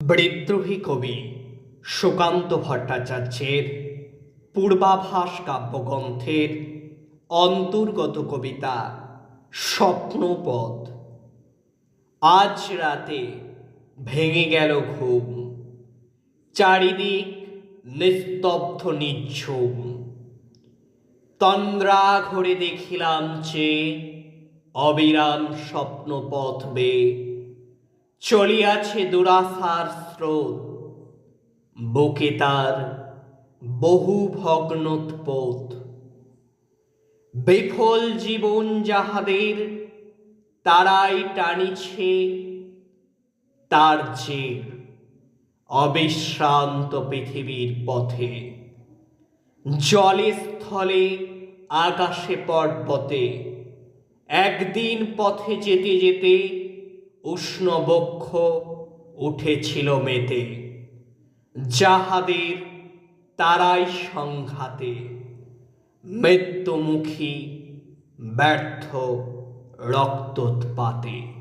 বিদ্রোহী কবি সুকান্ত ভট্টাচার্যের পূর্বাভাস কাব্যগ্রন্থের অন্তর্গত কবিতা স্বপ্নপথ। আজ রাতে ভেঙে গেল ঘুম, চারিদিক নিস্তব্ধ নিঝুম। তন্দ্রা ঘরে দেখিলাম যে অবিরাম স্বপ্নপথ বেয়ে চলিয়াছে দুরাশার স্রোত। বুকে তার বহু ভগ্নোৎপোত। বিফল জীবন যাহাদের, তারাই টানিছে তার যে অবিশ্রান্ত পৃথিবীর পথে জলে স্থলে আকাশে, পর্বতে, একদিন পথে যেতে যেতে উষ্ণ বক্ষ উঠেছিল মেতে। যাহাদের তারাই সংঘাতে। মৃত্যুমুখী ব্যর্থ রক্তোৎপাতে।